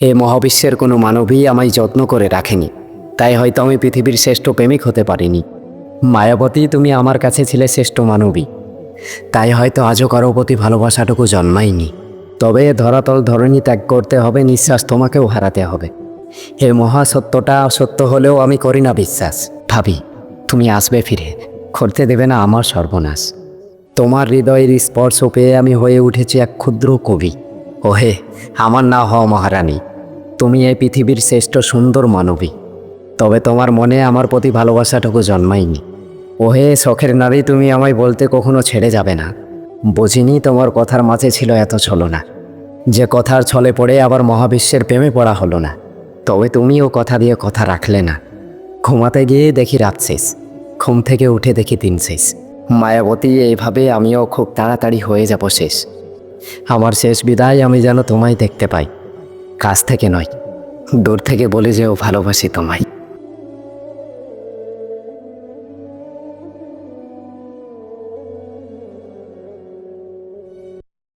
এ মহাবিশ্বের কোনো মানবী আমায় যত্ন করে রাখেনি। তাই হয়তো আমি পৃথিবীর শ্রেষ্ঠ প্রেমিক হতে পারিনি। মায়াবতী, তুমি আমার কাছে ছিলে শ্রেষ্ঠ মানবী। তাই হয়তো আজও কারও প্রতি ভালোবাসাটুকু জন্মায়নি। তবে ধরাতল ধরনী ত্যাগ করতে হবে, নিঃশ্বাস তোমাকেও হারাতে হবে। এ মহাসত্যটা সত্য হলেও আমি করি না বিশ্বাস। ভাবি, তুমি আসবে ফিরে, করতে দেবে না আমার সর্বনাশ। তোমার হৃদয়ের স্পর্শ পেয়ে আমি হয়ে উঠেছি এক ক্ষুদ্র কবি। ওহে, আমার না হও মহারানী, তুমি এই পৃথিবীর শ্রেষ্ঠ সুন্দর মানবী। তবে তোমার মনে আমার প্রতি ভালোবাসাটুকু জন্মায়নি। ওহে, শখের নারী, তুমি আমায় বলতে কখনো ছেড়ে যাবে না। বুঝিনি তোমার কথার মাঝে ছিল এত ছলনা। যে কথার ছলে পড়ে আবার মহাবিশ্বের প্রেমে পড়া হলো না। তবে তুমিও কথা দিয়ে কথা রাখলে না। ঘুমাতে গিয়ে দেখি রাত শেষ। ঘুম থেকে উঠে দেখি দিন শেষ। মায়াবতী, এইভাবে আমিও খুব তাড়াতাড়ি হয়ে যাব শেষ। আমার শেষ বিদায় আমি যেন তোমায় দেখতে পাই। কাছ থেকে নয়, দূর থেকে বলে যেও ভালোবাসি তোমায়।